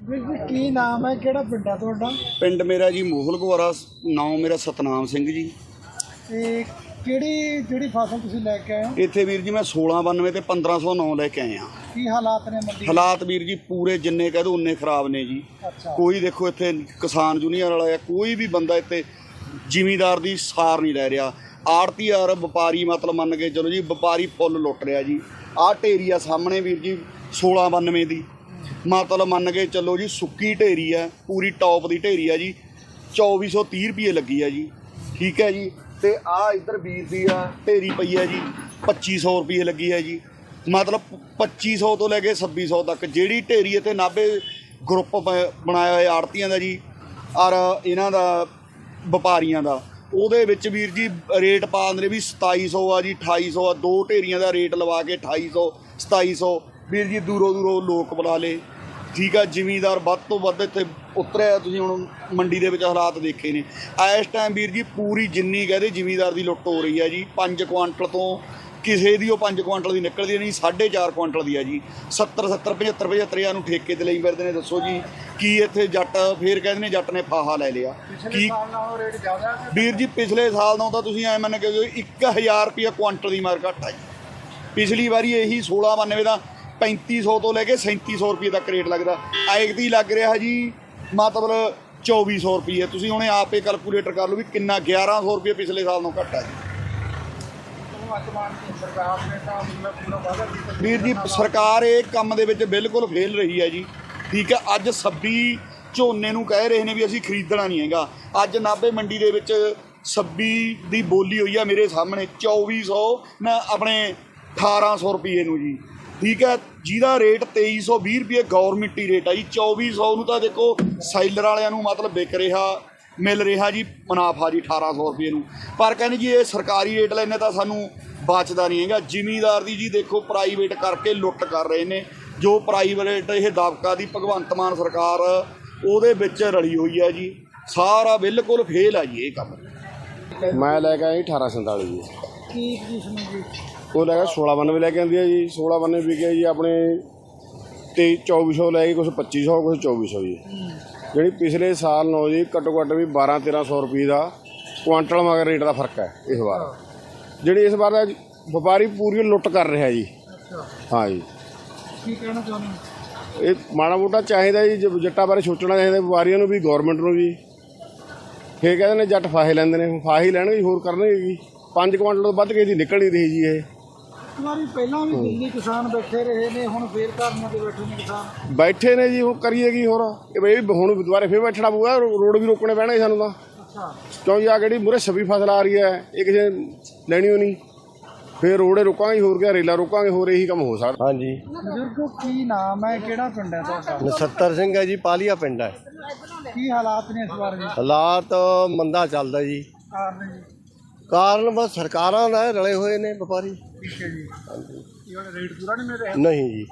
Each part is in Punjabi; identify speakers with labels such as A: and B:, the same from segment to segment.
A: ਵੀਰ ਜੀ ਕੀ ਨਾਮ ਹੈ? ਕਿਹੜਾ ਪਿੰਡ ਹੈ ਤੁਹਾਡਾ?
B: ਪਿੰਡ ਮੇਰਾ ਜੀ ਮੋਹਲ ਗੁਆਰਾ ਨਾਮ ਮੇਰਾ ਸਤਨਾਮ ਸਿੰਘ ਜੀ।
A: ਤੇ ਕਿਹੜੀ ਜਿਹੜੀ ਫਸਲ ਤੁਸੀਂ ਲੈ ਕੇ ਆਏ ਹੋ?
B: ਇੱਥੇ ਵੀਰ ਜੀ ਮੈਂ 1692 ਤੇ 1509 ਲੈ ਕੇ ਆਇਆ
A: ਕੀ ਹਾਲਾਤ ਨੇ ਮੰਡੀ?
B: ਹਾਲਾਤ ਵੀਰ ਜੀ ਪੂਰੇ ਜਿੰਨੇ ਕਹਿ ਦੋ ਉਨੇ ਖਰਾਬ ਨੇ ਜੀ।
A: ਅੱਛਾ।
B: ਕੋਈ ਦੇਖੋ ਇੱਥੇ ਕਿਸਾਨ ਜੂਨੀਅਰ ਵਾਲਾ ਜਾਂ ਕੋਈ ਵੀ ਬੰਦਾ ਇੱਥੇ ਜ਼ਿਮੀਦਾਰ ਦੀ ਸਾਰ ਨਹੀਂ ਲੈ ਰਿਹਾ। ਆੜਤੀ ਯਾਰ ਵਪਾਰੀ ਮਤਲਬ ਮੰਨ ਕੇ ਚਲੋ ਜੀ ਵਪਾਰੀ ਫੁੱਲ ਲੁੱਟ ਰਿਹਾ ਜੀ। ਆਹ ਢੇਰੀ ਆ ਸਾਹਮਣੇ ਵੀਰ ਜੀ 1692 ਦੀ। ਮਤਲਬ ਮੰਨ ਕੇ ਚੱਲੋ ਜੀ ਸੁੱਕੀ ਢੇਰੀ ਆ ਪੂਰੀ ਟੌਪ ਦੀ ਢੇਰੀ ਆ ਜੀ। 2430 ਰੁਪਏ ਲੱਗੀ ਆ ਜੀ। ਠੀਕ ਹੈ ਜੀ। ਤੇ ਆ ਇੱਧਰ ਵੀਰ ਦੀ ਆ ਢੇਰੀ ਪਈ ਹੈ ਜੀ 2500 ਰੁਪਏ ਲੱਗੀ ਹੈ ਜੀ। ਮਤਲਬ 2500 ਤੋਂ ਲੈ ਕੇ 2600 ਤੱਕ ਜਿਹੜੀ ਢੇਰੀ ਇੱਥੇ ਨਾਭੇ ਗਰੁੱਪ ਬ- ਬਣਾਇਆ ਹੋਇਆ ਆੜਤੀਆਂ ਦਾ ਜੀ, ਔਰ ਇਹਨਾਂ ਦਾ, ਵਪਾਰੀਆਂ ਦਾ। ਉਹਦੇ ਵਿੱਚ ਵੀਰ ਜੀ ਰੇਟ ਪਾ ਦਿੰਦੇ ਵੀ 2700 ਆ ਜੀ 2800 ਆ। ਦੋ ਢੇਰੀਆਂ ਦਾ ਰੇਟ ਲਵਾ ਕੇ 2800 2700 ਵੀਰ ਜੀ ਦੂਰੋਂ ਦੂਰੋਂ ਲੋਕ ਬੁਲਾ ਲੇ ਠੀਕ ਆ ਜ਼ਿਮੀਦਾਰ ਵੱਧ ਤੋਂ ਵੱਧ ਇੱਥੇ ਉਤਰਿਆ ਤੁਸੀਂ ਹੁਣ ਮੰਡੀ ਦੇ ਵਿੱਚ ਹਾਲਾਤ ਦੇਖੇ ਨੇ। ਇਸ ਟਾਈਮ ਵੀਰ ਜੀ ਪੂਰੀ ਜਿੰਨੀ ਕਹਦੇ ਜ਼ਿਮੀਦਾਰ ਦੀ ਲੁੱਟ ਹੋ ਰਹੀ ਹੈ ਜੀ 5 ਕੁਆਂਟਲ ਤੋਂ ਕਿਸੇ ਦੀ ਉਹ 5 ਕੁਆਂਟਲ ਦੀ ਨਿਕਲਦੀ ਨਹੀਂ 4.5 ਕੁਆਂਟਲ ਦੀ ਆ ਜੀ। 70 70 75 75 ਨੂੰ ਠੇਕੇ ਤੇ ਲਈ ਫਿਰਦੇ ਨੇ ਦੱਸੋ ਜੀ ਕੀ ਇੱਥੇ ਜੱਟ ਫੇਰ ਕਹਿੰਦੇ ਨੇ ਜੱਟ ਨੇ ਫਾਹਾ ਲੈ ਲਿਆ। ਕੀ
A: ਸਾਲ ਨਾਲੋਂ ਰੇਟ ਜ਼ਿਆਦਾ ਹੈ।
B: ਵੀਰ ਜੀ ਪਿਛਲੇ ਸਾਲ ਨਾਲੋਂ ਤਾਂ ਤੁਸੀਂ ਐ ਮੰਨ ਕੇ ਜੋ 1000 ਰੁਪਏ ਕੁਆਂਟਲ ਦੀ ਮਾਰ ਘੱਟ ਜੀ। ਪਿਛਲੀ ਵਾਰੀ ਇਹੀ 1692 ਦਾ 3500 ਤੋਂ ਲੈ ਕੇ 3700 ਰੁਪਏ ਤੱਕ ਰੇਟ ਲੱਗਦਾ। ਐਗਤੀ ਲੱਗ ਰਿਹਾ ਜੀ ਮਤਲਬ 2400 ਰੁਪਏ। ਤੁਸੀਂ ਹੁਣੇ ਆਪੇ ਕੈਲਕੂਲੇਟਰ ਕਰ ਲਓ ਵੀ ਕਿੰਨਾ 1100 ਰੁਪਏ ਪਿਛਲੇ ਸਾਲ ਨਾਲੋਂ ਘੱਟ ਆ ਜੀ। ਵੀਰ ਜੀ, ਸਰਕਾਰ ਇਹ ਕੰਮ ਦੇ ਵਿੱਚ ਬਿਲਕੁਲ ਫੇਲ ਰਹੀ ਹੈ ਜੀ। ਠੀਕ ਹੈ, ਅੱਜ 26 ਝੋਨੇ ਨੂੰ ਕਹਿ ਰਹੇ ਨੇ ਵੀ ਅਸੀਂ ਖਰੀਦਣਾ ਨਹੀਂ ਹੈਗਾ। ਅੱਜ ਨਾਭੇ ਮੰਡੀ ਦੇ ਵਿੱਚ 26 ਦੀ ਬੋਲੀ ਹੋਈ ਆ ਮੇਰੇ ਸਾਹਮਣੇ 2400 ਨਾ ਆਪਣੇ 1800 ਰੁਪਏ ਨੂੰ ਜੀ। ਠੀਕ ਹੈ ਜਿਹਦਾ ਰੇਟ 2320 ਰੁਪਏ ਗਵਰਨਮੈਂਟੀ ਰੇਟ ਆ ਜੀ। 2400 ਨੂੰ ਤਾਂ ਦੇਖੋ ਸਾਈਲਰ ਵਾਲਿਆਂ ਨੂੰ ਮਤਲਬ ਵਿਕ ਰਿਹਾ ਮਿਲ ਰਿਹਾ ਜੀ ਮੁਨਾਫਾ ਜੀ 1800 ਰੁਪਏ ਨੂੰ। ਪਰ ਕਹਿੰਦੇ ਜੀ ਇਹ ਸਰਕਾਰੀ ਰੇਟ ਲੈਣੇ ਤਾਂ ਸਾਨੂੰ ਬਚਦਾ ਨਹੀਂ ਹੈਗਾ। ਜ਼ਿਮੀਦਾਰ ਦੀ ਜੀ ਦੇਖੋ ਪ੍ਰਾਈਵੇਟ ਕਰਕੇ ਲੁੱਟ ਕਰ ਰਹੇ ਨੇ। ਜੋ ਪ੍ਰਾਈਵੇਟ ਇਹ ਦਬਕਾ ਦੀ ਭਗਵੰਤ ਮਾਨ ਸਰਕਾਰ ਉਹਦੇ ਵਿੱਚ ਰਲੀ ਹੋਈ ਹੈ ਜੀ। ਸਾਰਾ ਬਿਲਕੁਲ ਫੇਲ ਆ ਜੀ ਇਹ ਕੰਮ।
C: ਮੈਂ ਲੈ ਕੇ ਆਇਆ ਜੀ 1847 ਜੀ।
A: ਕੀ ਪੋਜੀਸ਼ਨ ਹੈ ਜੀ
C: ਉਹ ਲੈ ਕੇ 1692 ਲੈ ਕੇ ਆਂਦੀ ਹੈ ਜੀ 1692 ਵਿਕਿਆ ਜੀ ਆਪਣੇ ਤੇ 2400 ਲੈ ਕੇ ਕੁਝ 2500 ਕੁਝ 2400 ਜੀ। ਜਿਹੜੀ ਪਿਛਲੇ ਸਾਲ ਨੂੰ ਜੀ ਘੱਟੋ ਘੱਟ ਵੀ 12 1300 ਰੁਪਏ ਦਾ ਕੁਆਂਟਲ ਮਗਰ ਰੇਟ ਦਾ ਫ਼ਰਕ ਹੈ ਇਸ ਵਾਰ। ਜਿਹੜੀ ਇਸ ਵਾਰ ਦਾ ਵਪਾਰੀ ਪੂਰੀ ਲੁੱਟ ਕਰ ਰਿਹਾ ਜੀ। ਹਾਂ ਜੀ।
A: ਕੀ ਕਹਿਣਾ ਚਾਹੁੰਦੇ?
C: ਇਹ ਮਾੜਾ ਮੋਟਾ ਚਾਹੀਦਾ ਜੀ ਜ- ਜੱਟਾਂ ਬਾਰੇ ਸੋਚਣਾ ਚਾਹੀਦਾ ਵਪਾਰੀਆਂ ਨੂੰ ਵੀ ਗਵਰਨਮੈਂਟ ਨੂੰ ਵੀ। ਫੇਰ ਕਹਿੰਦੇ ਨੇ ਜੱਟ ਫਾਹੇ ਲੈਂਦੇ ਨੇ ਫਾਹੇ ਲੈਣਗੇ ਜੀ, ਹੋਰ ਕਰਨਗੇ ਜੀ 5 ਕੁਆਂਟਲ ਤੋਂ ਵੱਧ ਕੇ ਦੀ ਨਿਕਲ ਨਹੀਂ ਰਹੀ ਜੀ ਇਹ।
A: ਵਾਰੀ ਪਹਿਲਾਂ ਵੀ ਦਿੱਲੀ ਕਿਸਾਨ ਬੈਠੇ ਰਹੇ ਨੇ ਹੁਣ ਫੇਰ ਧਰਨੇ ਤੇ ਬੈਠੇ ਨੇ ਕਿਸਾਨ।
C: ਬੈਠੇ ਨੇ ਜੀ ਉਹ ਕਰੀਏ ਕੀ ਹੋਰ? ਇਹ ਬਈ ਹੁਣ ਦੁਬਾਰੇ ਫੇਰ ਬੈਠਣਾ ਪਊਗਾ ਰੋ- ਰੋਡ ਵੀ ਰੋਕਣੇ ਪੈਣਗੇ ਸਾਨੂੰ ਤਾਂ।
A: ਅੱਛਾ।
C: ਕਿਉਂ ਜੀ ਆ ਕਿਹੜੀ ਮੂਰੇ ਛੱਬੀ ਫਸਲ ਆ ਰਹੀ ਹੈ ਇਹ ਕਿਸੇ ਨੇ ਲੈਣੀ ਓ ਨਹੀਂ ਫੇਰ ਰੋੜੇ ਰੋਕਾਂਗੇ ਹੋਰ ਕਿਆ ਰੇਲਾ ਰੋਕਾਂਗੇ ਹੋਰ ਇਹੀ ਕੰਮ ਹੋ ਸਕਦਾ।
D: ਹਾਂਜੀ।
A: ਬਜ਼ੁਰਗੋ ਕੀ ਨਾਮ ਹੈ? ਕਿਹੜਾ ਪਿੰਡ ਹੈ ਤੁਹਾਡਾ?
D: ਨਸੱਤਰ ਸਿੰਘ ਹੈ ਜੀ ਪਾਲੀਆ ਪਿੰਡ ਹੈ।
A: ਕੀ ਹਾਲਾਤ ਨੇ ਇਸ ਵਾਰ ਜੀ?
D: ਹਾਲਾਤ ਮੰਦਾ ਚੱਲਦਾ ਜੀ।
A: ਕਾਰਨ ਜੀ?
D: ਕਾਰਨ ਬਸ ਸਰਕਾਰਾਂ ਦਾ ਰਲੇ ਹੋਏ ਨੇ ਵਪਾਰੀ।
A: ਠੀਕ ਹੈ ਜੀ। ਇਹ ਰੇਟ ਪੂਰਾ ਨਹੀਂ ਮਿਲ ਰਿਹਾ?
D: ਨਹੀਂ ਜੀ।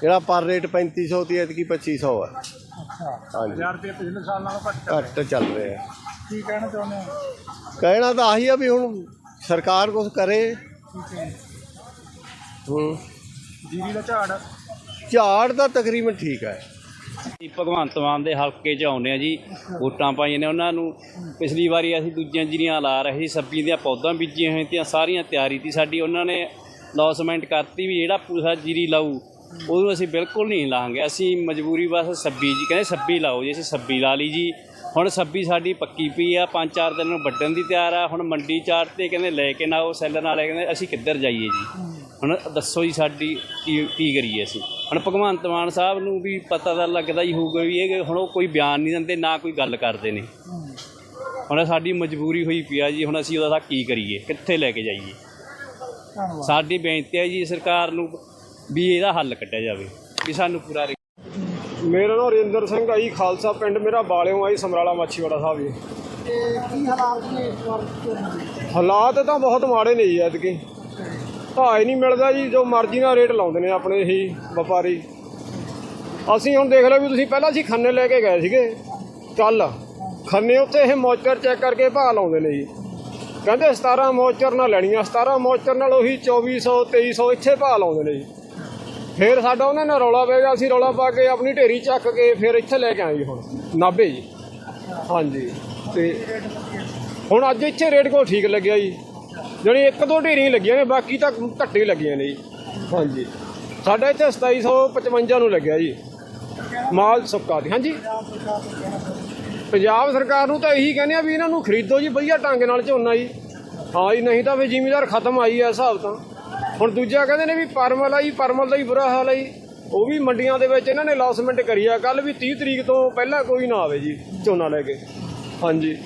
D: ਜਿਹੜਾ ਪਰ ਰੇਟ 3500 ਤੇ ਐਤਕੀ 2500 ਹੈ
A: ਅੱਛਾ।
D: ਹਾਂਜੀ।
A: 1000 ਰੁਪਏ ਪਿਛਲੇ ਸਾਲ ਨਾਲੋਂ ਘੱਟ
D: ਘੱਟ ਚੱਲ ਰਿਹਾ।
A: ਕੀ ਕਹਿਣਾ ਚਾਹੁੰਦੇ ਹੋ?
D: ਕਹਿਣਾ ਤਾਂ ਆਹੀ ਆ ਵੀ ਹੁਣ ਸਰਕਾਰ ਕੁਝ ਕਰੇ।
A: ਠੀਕ ਹੈ
D: ਹੂੰ।
A: ਜੀਰੀ ਦਾ ਝਾੜ?
D: ਝਾੜ ਤਾਂ ਤਕਰੀਬਨ ਠੀਕ ਹੈ।
E: ਜੀ ਭਗਵੰਤ ਮਾਨ ਦੇ ਹਲਕੇ 'ਚ ਆਉਂਦੇ ਆ ਜੀ, ਵੋਟਾਂ ਪਾਈਆਂ ਨੇ, ਉਹਨਾਂ ਨੂੰ ਪਿਛਲੀ ਵਾਰੀ ਅਸੀਂ ਦੂਜੀਆਂ ਜੀਰੀਆਂ ਲਾ ਰਹੇ ਸੀ ਸਬਜ਼ੀ ਦੀਆਂ ਪੌਦਾਂ ਬੀਜੀਆਂ ਹੋਈਆਂ ਤੀਆਂ, ਸਾਰੀਆਂ ਤਿਆਰੀ ਤੀ ਸਾਡੀ, ਉਹਨਾਂ ਨੇ ਲੌਸਮੈਂਟ ਕਰਤੀ ਵੀ ਜਿਹੜਾ ਪੂਸਾ ਜੀਰੀ ਲਾਊ, ਉਹਨੂੰ ਅਸੀਂ ਬਿਲਕੁਲ ਨਹੀਂ ਲਾਂਗੇ ਅਸੀਂ ਮਜਬੂਰੀ ਬਸ ਸੱਬੀ ਜੀ, ਕਹਿੰਦੇ ਸੱਬੀ ਲਾਓ ਜੀ, ਅਸੀਂ ਸੱਬੀ ਲਾ ਲਈ ਜੀ ਹੁਣ ਸੱਬੀ ਸਾਡੀ ਪੱਕੀ ਪਈ ਆ ਪੰਜ ਚਾਰ ਦਿਨ ਨੂੰ ਵੱਢਣ ਦੀ ਤਿਆਰ ਆ ਹੁਣ ਮੰਡੀ ਚਾਰ ਤੇ ਕਹਿੰਦੇ ਲੈ ਕੇ ਨਾ ਉਹ ਸੈਲਰ ਵਾਲੇ ਕਹਿੰਦੇ ਅਸੀਂ ਕਿੱਧਰ ਜਾਈਏ ਜੀ? ਹੁਣ ਦੱਸੋ ਜੀ ਸਾਡੀ ਕੀ ਕੀ ਕਰੀਏ ਅਸੀਂ? ਹੁਣ ਭਗਵੰਤ ਮਾਨ ਸਾਹਿਬ ਨੂੰ ਵੀ ਪਤਾ ਤਾਂ ਲੱਗਦਾ ਹੀ ਹੋਊਗਾ ਵੀ ਇਹ ਹੁਣ ਉਹ ਕੋਈ ਬਿਆਨ ਨਹੀਂ ਦਿੰਦੇ ਨਾ ਕੋਈ ਗੱਲ ਕਰਦੇ ਨੇ। ਹੁਣ ਸਾਡੀ ਮਜਬੂਰੀ ਹੋਈ ਪਈ ਆ ਜੀ ਹੁਣ ਅਸੀਂ ਉਹਦਾ ਕੀ ਕਰੀਏ? ਕਿੱਥੇ ਲੈ ਕੇ ਜਾਈਏ? ਸਾਡੀ ਬੇਨਤੀ ਹੈ ਜੀ ਸਰਕਾਰ ਨੂੰ ਵੀ ਇਹਦਾ ਹੱਲ ਕੱਢਿਆ ਜਾਵੇ ਵੀ ਸਾਨੂੰ ਪੂਰਾ
C: ਮੇਰਾ ਨਾਮ ਰਿੰਦਰ ਸਿੰਘ ਆਈ ਖਾਲਸਾ ਪਿੰਡ ਮੇਰਾ ਬਾਲਿਓ ਆਈ ਸਮਰਾਲਾ ਮਾਛੀਵਾੜਾ ਸਾਹਿਬ ਜੀ।
A: ਤੇ ਕੀ ਹਾਲਾਤ ਨੇ ਇਸ ਵਾਰ? ਝੋਨੇ ਦੇ
C: ਹਾਲਾਤ ਤਾਂ ਬਹੁਤ ਮਾੜੇ ਨੇ ਜੀ ਐਤਕੀ। ਭਾਅ ਹੀ ਨਹੀਂ ਮਿਲਦਾ ਜੀ ਜੋ ਮਰਜ਼ੀ ਨਾਲ ਰੇਟ ਲਾਉਂਦੇ ਨੇ ਆਪਣੇ ਹੀ ਵਪਾਰੀ। ਅਸੀਂ ਹੁਣ ਦੇਖ ਲਓ ਵੀ ਤੁਸੀਂ ਪਹਿਲਾਂ ਅਸੀਂ ਖੰਨੇ ਲੈ ਕੇ ਗਏ ਸੀਗੇ ਕੱਲ ਖੰਨੇ ਉੱਥੇ ਇਹ ਮੋਚਰ ਚੈੱਕ ਕਰਕੇ ਭਾਅ ਲਾਉਂਦੇ ਨੇ ਜੀ। ਕਹਿੰਦੇ 17 ਮੋਚਰ ਨਾਲ ਲੈਣੀਆਂ 17 ਮੋਚਰ ਨਾਲ ਉਹੀ 2400 2300 ਇੱਥੇ ਭਾਅ ਲਾਉਂਦੇ ਨੇ ਜੀ। ਫਿਰ ਸਾਡਾ ਉਹਨਾਂ ਨਾਲ ਰੌਲਾ ਪੈ ਗਿਆ, ਅਸੀਂ ਰੌਲਾ ਪਾ ਕੇ ਆਪਣੀ ਢੇਰੀ ਚੱਕ ਕੇ ਫਿਰ ਇੱਥੇ ਲੈ ਕੇ ਆਏ ਜੀ ਹੁਣ, ਨਾਭੇ ਜੀ। ਹਾਂਜੀ, ਤੇ ਹੁਣ ਅੱਜ ਇੱਥੇ ਰੇਟ ਕੋ ਠੀਕ ਲੱਗਿਆ ਜੀ। ਜਾਣੀ ਇੱਕ ਦੋ ਢੇਰੀਆਂ ਲੱਗੀਆਂ ਨੇ, ਬਾਕੀ ਤਾਂ ਘੱਟੇ ਲੱਗੀਆਂ ਨੇ ਜੀ। ਹਾਂਜੀ, ਸਾਡਾ ਇੱਥੇ 2755 ਨੂੰ ਲੱਗਿਆ ਜੀ। ਮਾਲ ਸੁੱਕਾ ਦੀ ਹਾਂਜੀ। ਪੰਜਾਬ ਸਰਕਾਰ ਨੂੰ ਤਾਂ ਇਹੀ ਕਹਿੰਦੇ ਆ ਵੀ ਇਹਨਾਂ ਨੂੰ ਖਰੀਦੋ ਜੀ, ਵਧੀਆ ਢੰਗ ਨਾਲ ਝੋਨਾ ਜੀ। ਹਾਂ ਜੀ, ਨਹੀਂ ਤਾਂ ਫਿਰ ਜ਼ਿਮੀਦਾਰ ਖਤਮ ਆਈ ਐ ਹਿਸਾਬ ਤਾਂ ਹੁਣ ਦੂਜਾ ਕਹਿੰਦੇ ਨੇ ਵੀ ਪਰਮਲ ਆ ਜੀ ਪਰਮਲ ਦਾ ਹੀ ਬੁਰਾ ਹਾਲ ਹੈ ਜੀ। ਉਹ ਵੀ ਮੰਡੀਆਂ ਦੇ ਵਿੱਚ ਇਹਨਾਂ ਨੇ ਲੌਸਮੈਂਟ ਕਰੀ ਆ। ਕੱਲ ਵੀ 30 ਤਰੀਕ ਤੋਂ ਪਹਿਲਾਂ ਕੋਈ ਨਾ ਆਵੇ ਜੀ ਝੋਨਾ ਲੈ ਕੇ। ਹਾਂਜੀ।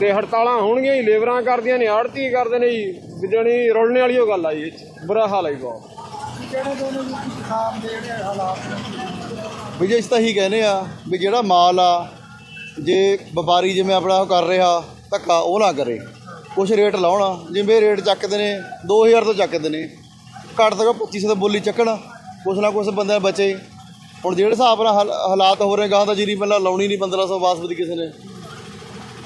C: ਤੇ ਹੜਤਾਲਾਂ ਹੋਣਗੀਆਂ ਜੀ ਲੇਬਰਾਂ ਕਰਦੀਆਂ ਨੇ ਆੜਤੀ ਕਰਦੇ ਨੇ ਜੀ। ਜਣੀ ਰੁਲਣੇ ਵਾਲੀ ਉਹ ਗੱਲ ਆ ਜੀ। ਬੁਰਾ ਹਾਲ ਹੈ ਜੀ ਬਹੁਤ।
A: ਹੋ
F: ਵੀ ਜੇ ਇਸ ਤਾਂ ਹੀ ਕਹਿੰਦੇ ਆ ਵੀ ਜਿਹੜਾ ਮਾਲ ਆ ਜੇ ਵਪਾਰੀ ਜਿਵੇਂ ਆਪਣਾ ਉਹ ਕਰ ਰਿਹਾ ਧੱਕਾ ਉਹ ਨਾ ਕਰੇ। ਕੁਛ ਰੇਟ ਲਾਉਣਾ ਜਿਵੇਂ ਰੇਟ ਚੱਕਦੇ ਨੇ 2000 ਤੋਂ ਚੱਕਦੇ ਨੇ। ਘੱਟ ਤੋਂ ਘੱਟ 2500 ਤੋਂ ਬੋਲੀ ਚੱਕਣ ਕੁਛ ਨਾ ਕੁਛ ਬੰਦੇ ਬਚੇ। ਹੁਣ ਜਿਹੜੇ ਹਿਸਾਬ ਨਾਲ ਹਾਲ- ਹਾਲਾਤ ਹੋ ਰਹੇ ਗਾਂ ਤਾਂ ਜੀਰੀ ਪਹਿਲਾਂ ਲਾਉਣੀ ਨਹੀਂ 1500 ਬਾਸਮਤੀ ਕਿਸੇ ਨੇ।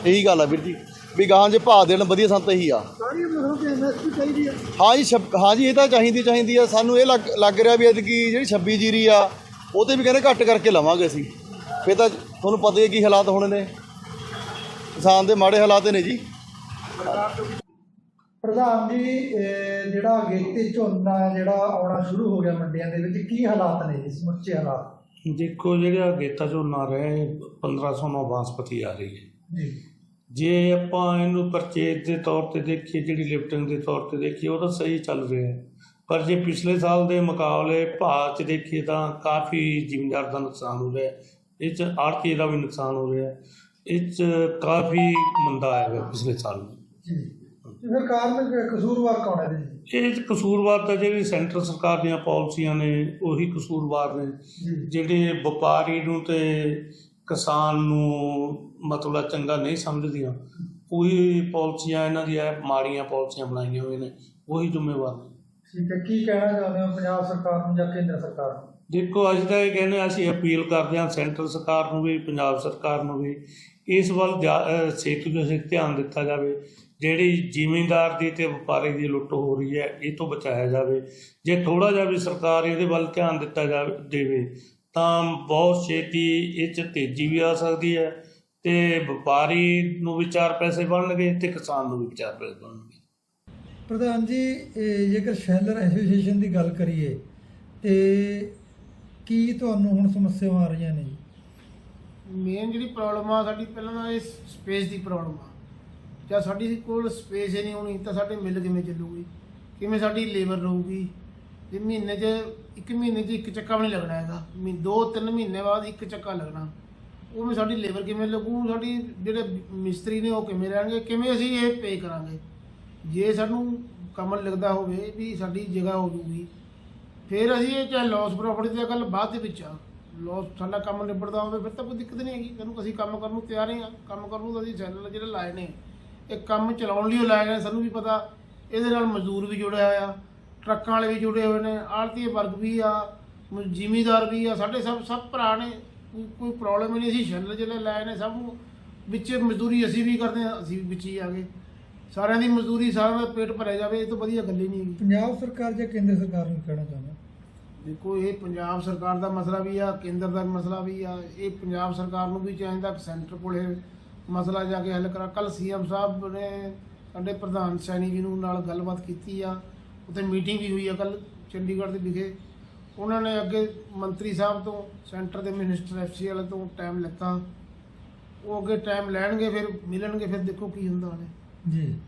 F: ਇਹੀ ਗੱਲ ਆ ਵੀਰ ਜੀ ਵੀ ਗਾਂ ਜੇ ਭਾਅ ਦੇਣ ਵਧੀਆ ਸੰਤ ਇਹੀ ਆ।
A: ਹੈ
F: ਜੀ ਹਾਂ ਜੀ ਇਹ ਤਾਂ ਚਾਹੀਦੀ ਚਾਹੀਦੀ ਆ। ਸਾਨੂੰ ਇਹ ਲੱਗ ਰਿਹਾ ਵੀ ਐਤਕੀ ਜਿਹੜੀ 26 ਜੀਰੀ ਆ ਉਹ ਤੇ ਵੀ ਕਹਿੰਦੇ ਘੱਟ ਕਰਕੇ ਲਵਾਂਗੇ ਅਸੀਂ। ਫਿਰ ਤਾਂ ਤੁਹਾਨੂੰ ਪਤਾ ਹੈ ਕੀ ਹਾਲਾਤ ਹੋਣੇ ਨੇ। ਕਿਸਾਨ ਦੇ ਮਾੜੇ ਹਾਲਾਤ ਨੇ ਜੀ।
A: ਪ੍ਰਧਾਨ ਜੀ ਜਿਹੜਾ ਅਗੇਤੇ ਝੋਨਾ ਜਿਹੜਾ ਆਉਣਾ ਸ਼ੁਰੂ ਹੋ ਗਿਆ ਮੰਡੀਆਂ ਦੇ ਵਿੱਚ ਕੀ ਹਾਲਾਤ ਨੇ ਜੀ ਸਮੁੱਚੇ ਹਾਲਾਤ?
G: ਦੇਖੋ ਜਿਹੜਾ ਗੇਤਾ ਝੋਨਾ ਰਿਹਾ 1500 ਨੂੰ ਬਾਸਪਤੀ ਆ ਰਹੀ ਹੈ।
A: ਜੀ।
G: ਜੇ ਆਪਾਂ ਇਹਨੂੰ ਪਰਚੇਜ ਦੇ ਤੌਰ ਤੇ ਦੇਖੀਏ ਜਿਹੜੀ ਲਿਫਟਿੰਗ ਦੇ ਤੌਰ ਤੇ ਦੇਖੀਏ ਉਹ ਤਾਂ ਸਹੀ ਚੱਲ ਰਿਹਾ ਹੈ। ਪਰ ਜੇ ਪਿਛਲੇ ਸਾਲ ਦੇ ਮੁਕਾਬਲੇ ਭਾਅ 'ਚ ਦੇਖੀਏ ਤਾਂ ਕਾਫੀ ਜ਼ਿਮੀਂਦਾਰ ਦਾ ਨੁਕਸਾਨ ਹੋ ਰਿਹਾ ਹੈ। ਇਹ 'ਚ ਆੜਤੀ ਦਾ ਵੀ ਨੁਕਸਾਨ ਹੋ ਰਿਹਾ ਹੈ। ਇਹ 'ਚ ਕਾਫੀ ਮੰਦਾ ਆਇਆ ਹੈ ਪਿਛਲੇ ਸਾਲ।
A: ਜੀ। ਕਸੂਰਵਾਰ ਕੌਣ ਹੈ ਇਹਦੇ ਜੀ
G: ਇਹ ਕਸੂਰਵਾਰ ਤਾਂ ਜਿਹੜੀ ਸੈਂਟਰ ਸਰਕਾਰ ਦੀਆਂ ਪਾਲਿਸੀਆਂ ਨੇ ਉਹੀ ਕਸੂਰਵਾਰ ਨੇ। ਜਿਹੜੇ ਵਪਾਰੀ ਨੂੰ ਤੇ ਕਿਸਾਨ ਨੂੰ ਮਤਲਬ ਚੰਗਾ ਨਹੀਂ ਸਮਝਦੀਆਂ ਉਹੀ ਪਾਲਿਸੀਆਂ ਇਹਨਾਂ ਦੀਆਂ ਮਾੜੀਆਂ ਪਾਲਿਸੀਆਂ ਬਣਾਈਆਂ ਹੋਈਆਂ ਨੇ। ਉਹੀ ਜ਼ਿੰਮੇਵਾਰ ਨੇ।
A: ਠੀਕ ਹੈ ਕੀ ਕਹਿਣਾ ਚਾਹੁੰਦੇ ਹੋ ਪੰਜਾਬ ਸਰਕਾਰ ਨੂੰ ਜਾਂ ਕੇਂਦਰ ਸਰਕਾਰ ਨੂੰ?
G: ਦੇਖੋ ਅੱਜ ਤਾਂ ਇਹ ਕਹਿੰਦੇ ਅਸੀਂ ਅਪੀਲ ਕਰਦੇ ਹਾਂ ਸੈਂਟਰ ਸਰਕਾਰ ਨੂੰ ਵੀ ਪੰਜਾਬ ਸਰਕਾਰ ਨੂੰ ਵੀ ਇਸ ਵੱਲ ਛੇਤੀ ਤੋਂ ਛੇਤੀ ਧਿਆਨ ਦਿੱਤਾ ਜਾਵੇ। ਜਿਹੜੀ ਜ਼ਿਮੀਂਦਾਰ ਦੀ ਤੇ ਵਪਾਰੀ ਦੀ ਲੁੱਟ ਹੋ ਰਹੀ ਹੈ ਇਹ ਤੋਂ ਬਚਾਇਆ ਜਾਵੇ। ਜੇ ਥੋੜਾ ਜਿਹਾ ਵੀ ਸਰਕਾਰ ਇਹਦੇ ਵੱਲ ਧਿਆਨ ਦਿੱਤਾ ਜਾਵੇ ਦੇਵੇ ਤਾਂ ਬਹੁਤ ਛੇਤੀ ਇਹ 'ਚ ਤੇਜ਼ੀ ਵੀ ਆ ਸਕਦੀ ਹੈ ਤੇ ਵਪਾਰੀ ਨੂੰ ਵੀ ਚਾਰ ਪੈਸੇ ਬਣਨਗੇ ਤੇ ਕਿਸਾਨ ਨੂੰ ਵੀ ਚਾਰ ਪੈਸੇ ਬਣਨਗੇ।
A: ਪ੍ਰਧਾਨ ਜੀ ਇਹ ਜੇਕਰ ਸ਼ੈਲਰ ਐਸੋਸੀਏਸ਼ਨ ਦੀ ਗੱਲ ਕਰੀਏ ਤੇ ਕੀ ਤੁਹਾਨੂੰ ਹੁਣ ਸਮੱਸਿਆਵਾਂ ਆ ਰਹੀਆਂ ਨੇ ਜੀ?
H: ਮੇਨ ਜਿਹੜੀ ਪ੍ਰੋਬਲਮ ਆ ਸਾਡੀ ਪਹਿਲਾਂ ਤਾਂ ਇਹ ਸਪੇਸ ਦੀ ਪ੍ਰੋਬਲਮ ਆ। ਜਾਂ ਸਾਡੀ ਕੋਲ ਸਪੇਸ ਹੀ ਨਹੀਂ ਹੋਣੀ, ਤਾਂ ਸਾਡੇ ਮਿਲ ਕਿਵੇਂ ਚੱਲੂਗੀ? ਕਿਵੇਂ ਸਾਡੀ ਲੇਬਰ ਰਹੂਗੀ? ਜੇ ਮਹੀਨੇ 'ਚ, ਇੱਕ ਮਹੀਨੇ 'ਚ ਇੱਕ ਚੱਕਾ ਵੀ ਨਹੀਂ ਲੱਗਣਾ ਹੈਗਾ। ਮੀ ਦੋ, ਤਿੰਨ ਮਹੀਨੇ ਬਾਅਦ ਇੱਕ ਚੱਕਾ ਲੱਗਣਾ। ਉਹ ਵੀ ਸਾਡੀ ਲੇਬਰ ਕਿਵੇਂ ਲੱਗੂ? ਸਾਡੀ ਜਿਹੜੇ ਮਿਸਤਰੀ ਨੇ ਉਹ ਕਿਵੇਂ ਰਹਿਣਗੇ? ਕਿਵੇਂ ਅਸੀਂ ਇਹ ਪੇ ਕਰਾਂਗੇ? ਜੇ ਸਾਨੂੰ ਕੰਮ ਲੱਗਦਾ ਹੋਵੇ ਵੀ ਸਾਡੀ ਜਗ੍ਹਾ ਹੋ ਜੂਗੀ, ਫਿਰ ਅਸੀਂ ਇਹ ਚਾਹੇ ਲਾਸ ਪ੍ਰੋਫਿਟ ਦੀ ਗੱਲ ਬਾਅਦ ਦੇ ਵਿੱਚ ਆ। ਲਾਸ ਸਾਡਾ ਕੰਮ ਨਿਬੜਦਾ ਹੋਵੇ, ਫਿਰ ਤਾਂ ਕੋਈ ਦਿੱਕਤ ਨਹੀਂ ਹੈਗੀ। ਸਾਨੂੰ ਅਸੀਂ ਕੰਮ ਕਰਨ ਨੂੰ ਤਿਆਰ ਹੀ ਆ। ਕੰਮ ਕਰਨ ਨੂੰ ਤਾਂ ਅਸੀਂ ਚੈਨਲ ਜਿਹੜੇ ਲਾਏ ਨੇ ਇਹ ਕੰਮ ਚਲਾਉਣ ਲਈ ਉਹ ਲਾਏ ਗਏ ਸਾਨੂੰ ਵੀ ਪਤਾ। ਇਹਦੇ ਨਾਲ ਮਜ਼ਦੂਰ ਵੀ ਜੁੜਿਆ ਹੋਇਆ ਟਰੱਕਾਂ ਵਾਲੇ ਵੀ ਜੁੜੇ ਹੋਏ ਨੇ ਆੜਤੀ ਵਰਗ ਵੀ ਆ ਜ਼ਿਮੀਂਦਾਰ ਵੀ ਆ ਸਾਡੇ ਸਭ ਸਭ ਭਰਾ ਨੇ ਕੋਈ- ਪ੍ਰੋਬਲਮ ਨਹੀਂ ਅਸੀਂ ਚੈਨਲ ਜਿਹੜੇ ਲਾਏ ਨੇ ਸਭ ਵਿੱਚ ਮਜ਼ਦੂਰੀ ਅਸੀਂ ਵੀ ਕਰਦੇ ਹਾਂ ਅਸੀਂ ਵਿੱਚ ਹੀ ਆ ਗਏ। ਸਾਰਿਆਂ ਦੀ ਮਜ਼ਦੂਰੀ ਸਾਰਿਆਂ ਦਾ ਪੇਟ ਭਰਿਆ ਜਾਵੇ ਇਹ ਤੋਂ ਵਧੀਆ ਗੱਲ ਹੀ ਨਹੀਂ ਹੈਗੀ।
A: ਪੰਜਾਬ ਸਰਕਾਰ ਜਾਂ ਕੇਂਦਰ ਸਰਕਾਰ ਨੂੰ ਕਹਿਣਾ ਚਾਹੁੰਦੇ?
H: ਦੇਖੋ ਇਹ ਪੰਜਾਬ ਸਰਕਾਰ ਦਾ ਮਸਲਾ ਵੀ ਆ ਕੇਂਦਰ ਦਾ ਮਸਲਾ ਵੀ ਆ ਇਹ ਪੰਜਾਬ ਸਰਕਾਰ ਨੂੰ ਵੀ ਚਾਹੀਦਾ ਕਿ ਸੈਂਟਰ ਕੋਲ ਮਸਲਾ ਜਾ ਕੇ ਹੱਲ ਕਰਾ। ਕੱਲ ਸੀਐਮ ਸਾਹਿਬ ਨੇ ਸਾਡੇ ਪ੍ਰਧਾਨ ਸੈਣੀ ਜੀ ਨੂੰ ਨਾਲ ਗੱਲਬਾਤ ਕੀਤੀ ਆ। ਉੱਥੇ ਮੀਟਿੰਗ ਵੀ ਹੋਈ ਆ ਕੱਲ ਚੰਡੀਗੜ੍ਹ ਦੇ ਵਿਖੇ। ਉਹਨਾਂ ਨੇ ਅੱਗੇ ਮੰਤਰੀ ਸਾਹਿਬ ਤੋਂ, ਸੈਂਟਰ ਦੇ ਮਿਨਿਸਟਰ ਐਫਸੀ ਵਾਲੇ ਤੋਂ ਟਾਈਮ ਲਿੱਤਾ। ਉਹ ਅੱਗੇ ਟਾਈਮ ਲੈਣਗੇ, ਫਿਰ ਮਿਲਣਗੇ, ਫਿਰ ਦੇਖੋ ਕੀ ਹੁੰਦਾ ਉਹਨੇ।
A: ਜੀ।